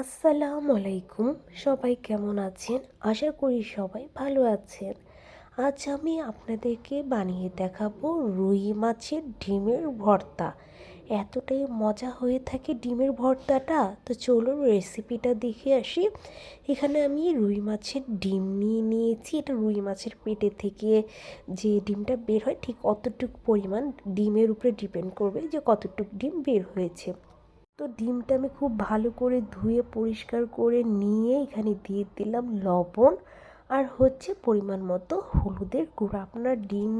আসসালামু আলাইকুম। সবাই কেমন আছেন? আশা করি সবাই ভালো আছেন। আজ আমি আপনাদেরকে বানিয়ে দেখাবো রুই মাছের ডিমের ভর্তা। এতটাই মজা হয়ে থাকে ডিমের ভর্তাটা। তো চলুন রেসিপিটা দেখে আসি। এখানে আমি রুই মাছের ডিম নিয়ে নিয়েছি। এটা রুই মাছের পেটে থেকে যে ডিমটা বের হয়, ঠিক অতটুক পরিমাণ ডিমের উপরে ডিপেন্ড করবে যে কতটুক ডিম বের হয়েছে। তো ডিমটা আমি খুব ভালো করে ধুয়ে, পরিষ্কার করে নিয়ে এখানে দিয়ে দিলাম লবণ আর হচ্ছে পরিমাণ মতো হলুদের গুঁড়ো। আপনার ডিম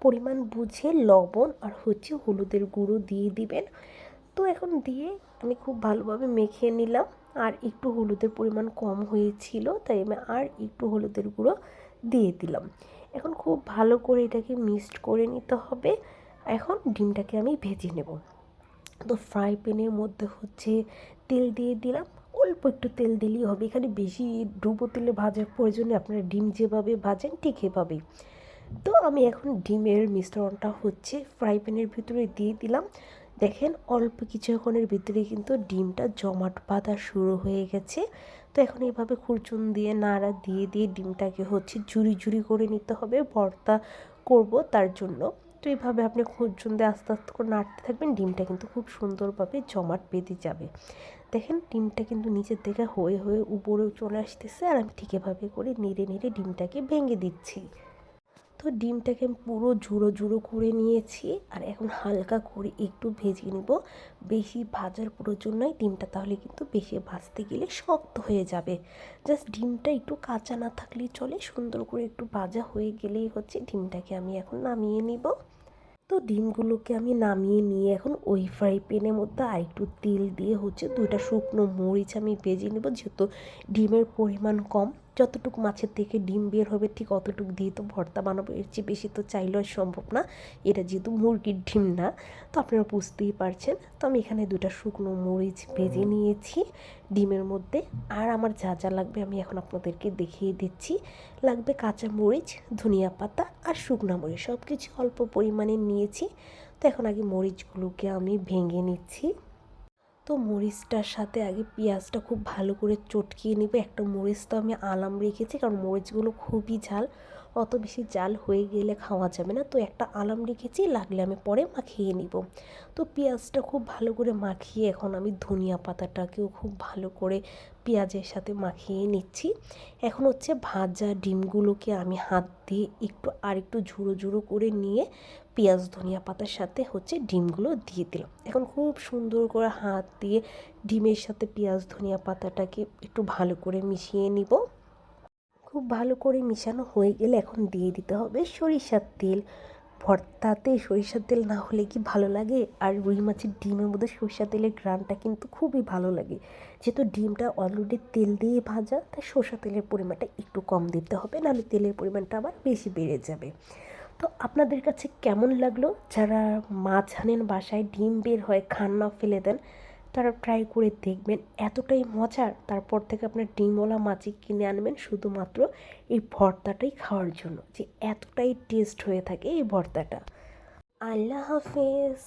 পরিমাণ বুঝে লবণ আর হচ্ছে হলুদের গুঁড়ো দিয়ে দিবেন। তো এখন দিয়ে আমি খুব ভালোভাবে মেখে নিলাম। আর একটু হলুদের পরিমাণ কম হয়েছিল, তাই আমি আর একটু হলুদের গুঁড়ো দিয়ে দিলাম। এখন খুব ভালো করে এটাকে মিক্সড করে নিতে হবে। এখন ডিমটাকে আমি ভেজে নেব। তো ফ্রাই প্যানের মধ্যে হচ্ছে তেল দিয়ে দিলাম। অল্প একটু তেল দিলেই হবে। এখানে বেশি ডুবো তেলে ভাজার প্রয়োজনে আপনারা ডিম যেভাবে ভাজেন ঠিক এভাবেই। তো আমি এখন ডিমের মিশ্রণটা হচ্ছে ফ্রাই প্যানের ভিতরে দিয়ে দিলাম। দেখেন অল্প কিছুক্ষণের ভিতরে কিন্তু ডিমটা জমাট বাঁধা শুরু হয়ে গেছে। তো এখন এভাবে খুরচুন দিয়ে, নাড়া দিয়ে দিয়ে ডিমটাকে হচ্ছে ঝুরি ঝুরি করে নিতে হবে। ভর্তা করব তার জন্য। তো এইভাবে আপনি খুঁজুন দিয়ে আস্তে আস্তে করে নাড়তে থাকবেন। ডিমটা কিন্তু খুব সুন্দরভাবে জমাট বেঁধে যাবে। দেখেন, ডিমটা কিন্তু নিচের থেকে হয়ে হয়ে উপরেও চলে আসতেছে আর আমি ঠিক এভাবে করে নেড়ে নেড়ে ডিমটাকে ভেঙে দিচ্ছি। তো ডিমটাকে পুরো ঝুড়ো ঝুড়ো করে নিয়েছি আর এখন হালকা করে একটু ভেজে নেব। বেশি ভাজার প্রয়োজন নয় ডিমটা তাহলে কিন্তু বেশি ভাজতে গেলে শক্ত হয়ে যাবে। জাস্ট ডিমটা একটু কাঁচা না থাকলেই চলে, সুন্দর করে একটু ভাজা হয়ে গেলেই হচ্ছে ডিমটাকে আমি এখন নামিয়ে নিব। তো ডিমগুলোকে আমি নামিয়ে নিয়ে এখন ওই ফ্রাই প্যানের মধ্যে আর একটু তেল দিয়ে হচ্ছে দুইটা শুকনো মরিচ আমি ভেজে নেব, যেহেতু ডিমের পরিমাণ কম। যতটুকু মাছের থেকে ডিম বের হবে, ঠিক অতটুকু দিয়ে তো ভর্তা বানাবো। এর চেয়ে বেশি তো চাইলেও সম্ভব না। এটা যেহেতু মুরগির ডিম না, তো আপনারা বুঝতেই পারছেন। তো আমি এখানে দুটা শুকনো মরিচ ভেজে নিয়েছি ডিমের মধ্যে। আর আমার যা যা লাগবে আমি এখন আপনাদেরকে দেখিয়ে দিচ্ছি। লাগবে কাঁচা মরিচ, ধনিয়া পাতা আর শুকনো মরিচ। সব কিছু অল্প পরিমাণে নিয়েছি। তো এখন আগে মরিচগুলোকে আমি ভেঙে নিচ্ছি। তো মরিচটার সাথে আগে পেঁয়াজটা খুব ভালো করে চটকিয়ে নেবে। একটা মরিচ তো আমি আলাম রেখেছি, কারণ মরিচগুলো খুবই ঝাল। অত বেশি জাল হয়ে গেলে খাওয়া যাবে না। তো একটা আলাম রেখেছি, লাগলে আমি পরে মাখিয়ে নিব। তো পেঁয়াজটা খুব ভালো করে মাখিয়ে এখন আমি ধনিয়া পাতাটাকেও খুব ভালো করে পেঁয়াজের সাথে মাখিয়ে নিচ্ছি। এখন হচ্ছে ভাজা ডিমগুলোকে আমি হাত দিয়ে একটু আর একটু ঝুড়ো ঝুড়ো করে নিয়ে পেঁয়াজ, ধনিয়া পাতার সাথে হচ্ছে ডিমগুলো দিয়ে দিলাম। এখন খুব সুন্দর করে হাত দিয়ে ডিমের সাথে পেঁয়াজ, ধনিয়া পাতাটাকে একটু ভালো করে মিশিয়ে নিব। খুব ভালো করে মিশানো হয়ে গেলে এখন দিয়ে দিতে হবে সরিষার তেল। ভর্তাতে সরিষার তেল না হলে কি ভালো লাগে? আর রুই মাছের ডিমের মধ্যে সরিষার তেলের গ্রানটা কিন্তু খুবই ভালো লাগে। যেহেতু ডিমটা অলরেডি তেল দিয়ে ভাজা, তাই সরষা তেলের পরিমাণটা একটু কম দিতে হবে, নাহলে তেলের পরিমাণটা আবার বেশি বেড়ে যাবে। তো আপনাদের কাছে কেমন লাগল? যারা মাছ আনেন, বাসায় ডিম বের হয়, খান না ফেলে দেন তারা ট্রাই করে দেখবেন এতটাই মজার। তারপর থেকে আপনার ডিমওয়ালা মাছি কিনে আনবেন শুধুমাত্র এই ভর্তাটাই খাওয়ার জন্য। যে এতটাই টেস্ট হয়ে থাকে এই ভর্তাটা। আল্লাহ হাফেজ।